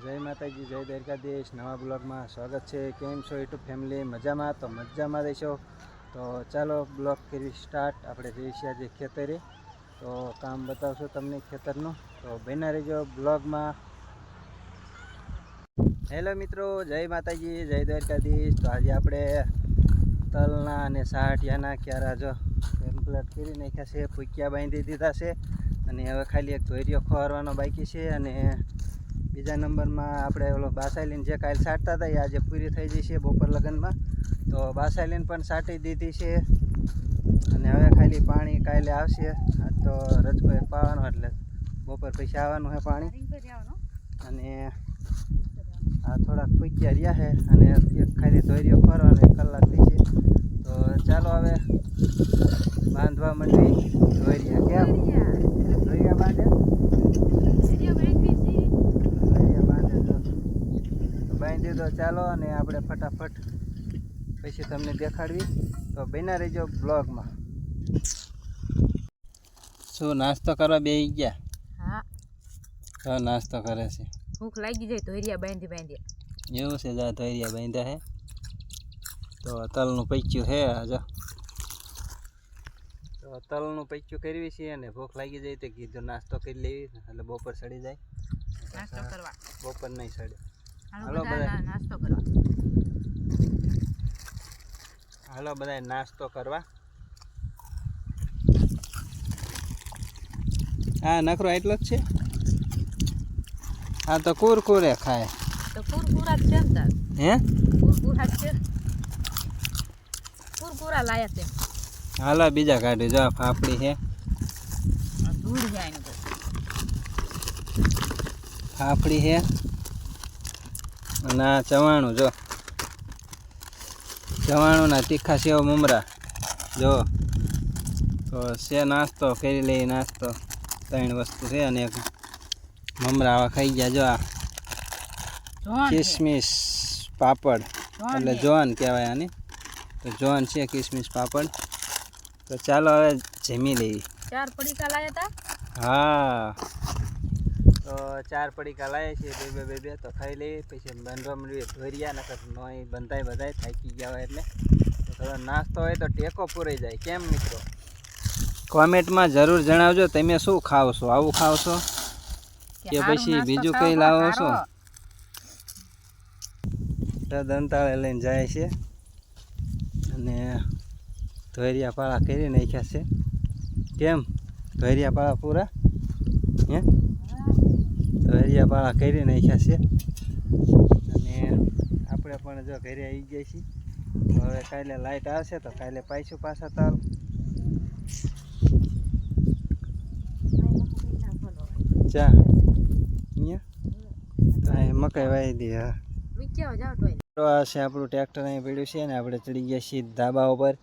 જય માતાજી, જય દ્વારકાધીશ, નવા બ્લોગમાં સ્વાગત છે. કેમ છો યુટ્યુબ ફેમિલી? મજામાં? તો મજામાં રહેશો? તો ચાલો બ્લોગ કરી સ્ટાર્ટ આપણે જઈશું આજે ખેતરે. તો કામ બતાવશો તમને ખેતરનું. તો બન્યા રહેજો બ્લોગમાં. હેલો મિત્રો, જય માતાજી, જય દ્વારકાધીશ. તો આજે આપણે તલના અને સાઠિયાના ક્યારા જો કમ્પ્લીટ કરી નાખ્યા છે, ફૂક્યા બાંધી દીધા છે. અને હવે ખાલી એક ધોરિયો ખોરવાનો બાકી છે અને બીજા નંબરમાં આપણે ઓલો બાસાઈલીન જે કાલ સાટતા હતા એ આજે પૂરી થઈ જશે બપોર લગ્નમાં. તો બાસાઇલિન પણ સાટી દીધી છે અને હવે ખાલી પાણી કાલે આવશે. તો રજકો એક પાવાનો એટલે બપોર પછી આવવાનું છે પાણી. અને આ થોડાક ફૂક્યા રહ્યા છે અને એક ખાલી ધોરિયો ફરવાનો એક કલાક થશે તો ચાલો હવે બાંધવા માંડવી ધોરિયા કેમ ધોરિયા બાંધે ધોરિયા બાંધે તો તો ચાલો અને આપણે ફટાફટ પછી તમને દેખાડવી. તો બના રહેજો બ્લોગમાં. શું નાસ્તો કરવા બે ગયા? હા. તો નાસ્તો કરે છે. ભૂખ લાગી જાય તો બાંધી બાંધી. એવું છે જા ધોરિયા બાંધ્યા હે. તો તલનું પૈચ્યું છે આજો. તો તલનું પૈચ્યું કરવી છે અને ભૂખ લાગી જાય તો કીધું નાસ્તો કરી લેવી એટલે બપોર સડી જાય. નાસ્તો કરવા. બપોર નહીં સડે. હાલો બધા. નાસ્તો કરવા. હાલો બધા નાસ્તો કરવા. હા નકરો એટલો જ છે? હા તો કુરકુરે ખાય. તો કુરકુરા જ છે ને તાર. હે? કુરકુરા છે? કુરકુરા લાયા છે. હાલો બીજા કાઢી જો ફાફડી છે. દૂર જાય ને ફાફડી છે. અને આ ચવાણું જો. ચવાણુંના તીખા સેવ મમરા જો. તો છે નાસ્તો કરી લઈ નાસ્તો. ત્રણ વસ્તુ છે અને એક મમરા આવા ખાઈ ગયા જો આ કિસમિસ પાપડ એટલે. જોન કહેવાય આની. તો જોન છે કિસમિસ પાપડ. તો ચાલો હવે જમી લઈએ. ચાર પડીકા લાયા તા? હા. તો ચાર પડીકા લાવીએ છીએ બે બે બે બે તો ખાઈ લઈએ. પછી બંધવા મળીએ ધોરિયા નકર નોય બંધાય બધાય થાકી ગયા હોય એટલે. તો થોડો નાસ્તો હોય તો ટેકો પૂરાઈ જાય. કેમ મિત્રો? કોમેન્ટમાં જરૂર જણાવજો તમે શું ખાવ છો આવું ખાવ છો કે પછી બીજું કંઈ લાવો છો? દંતાળે લઈને જાય છે. અને ધોરિયા પાળા કરી નાખ્યા છે. કેમ? ધોરિયા પાળા પૂરા? હે? ધોરિયા પાળા કરી નાખ્યા છે. અને આપણે પણ જો ઘરે આવી ગયા છીએ. હવે કાલે લાઇટ આવશે તો કાલે પાછું પાછા તાર. ચા? તો મકાઈ વાવી દે. તો આપણું ટ્રેક્ટર અહીં પડ્યું છે અને આપણે ચડી ગયા છીએ ધાબા ઉપર.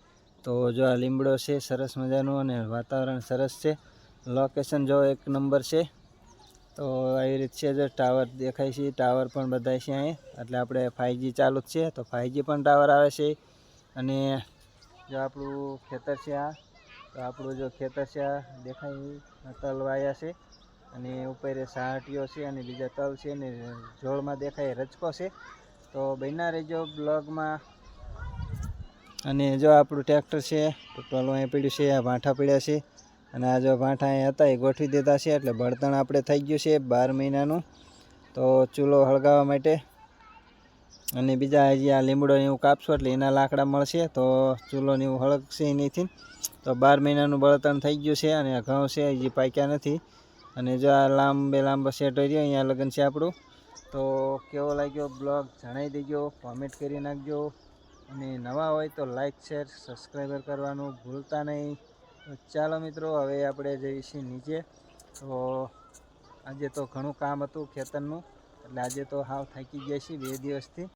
તો જો આ લીમડો છે, સરસ મજાનું અને વાતાવરણ સરસ છે. લોકેશન જો એક નંબર છે. તો આવી રીત છે જે ટાવર દેખાય છે, ટાવર પણ બધાય છે અહીં. એટલે આપણે ફાઇવજી ચાલુ જ છે, તો ફાઇવજી પણ ટાવર આવે છે. અને જો આપણું ખેતર છે આ, તો આપણું જો ખેતર છે આ દેખાય તલવાયા તલ વાયા છે. અને ઉપર સાહટીઓ છે અને બીજા તલ છે અને જોળમાં દેખાય રચકો છે. તો બન્યા રહેજો બ્લોગમાં. અને જો આપણું ટ્રેક્ટર છે, તો ટોલું અહીં પડ્યું છે, આ ભાંઠા પડ્યા છે. અને આ જો ભાંઠા અહીંયા હતા, એ ગોઠવી દીધા છે, એટલે બળતણ આપણે થઈ ગયું છે બાર મહિનાનું. તો ચૂલો હળગાવવા માટે. અને બીજા હજી આ લીમડો એવું કાપશું, એટલે એના લાકડા મળશે. તો ચૂલોને એવું હળગશે એનીથી. તો બાર મહિનાનું બળતણ થઈ ગયું છે, અને ઘઉં છે, હજી પાક્યા નથી. અને જો આ લાંબે લાંબો સેટ રહ્યો, અહીંયા લગ્ન છે આપણું. તો કેવો લાગ્યો બ્લોગ જણાવી દેજો કોમેન્ટ કરી નાખજો. અને નવા હોય તો લાઈક શેર સબસ્ક્રાઈબર કરવાનું ભૂલતા નહીં. ચાલો મિત્રો, હવે આપણે જઈએ છીએ નીચે. તો આજે તો ઘણું કામ હતું ખેતરનું, એટલે આજે તો હાવ થાકી ગયા છીએ બે દિવસથી.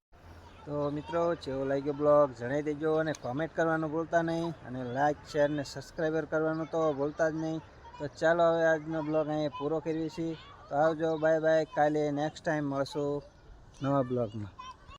તો મિત્રો, જેવો લાગ્યો બ્લોગ, જણાવી દેજો અને કોમેન્ટ કરવાનું ભૂલતા નહીં. અને લાઇક શેર ને સબસ્ક્રાઈબર કરવાનું તો ભૂલતા જ નહીં. તો ચાલો હવે આજનો બ્લોગ અહીંયા પૂરો કરીએ છીએ. તો આવજો બાય બાય કાલે નેક્સ્ટ ટાઈમ મળશું નવા બ્લોગમાં.